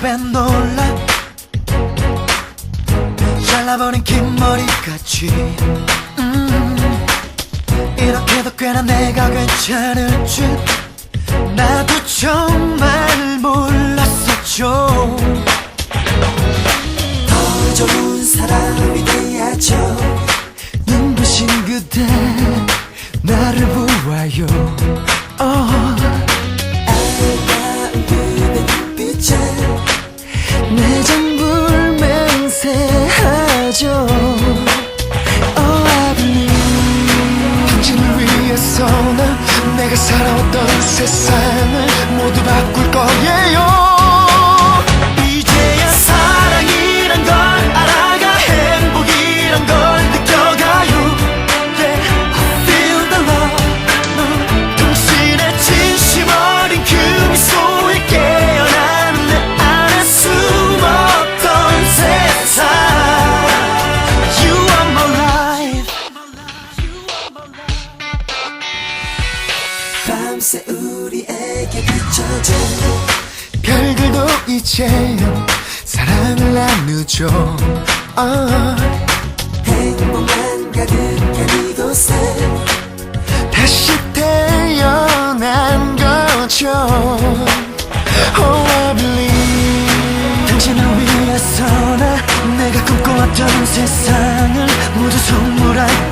뺀 놀라. 잘라버린 긴 머리까지 음, 이렇게도 꽤나 내가 괜찮을 줄 나도 정말 몰랐었죠. 더 좋은 사람 내가 살아왔던 세상을 우리에게 비춰져. 별들도 이제 사랑을 나누죠. 아. 행복만 가득한 이곳에. 다시 태어난 거죠. Oh I believe. 당신을 위해서 나 내가 꿈꿔왔던 세상을 모두 선물할게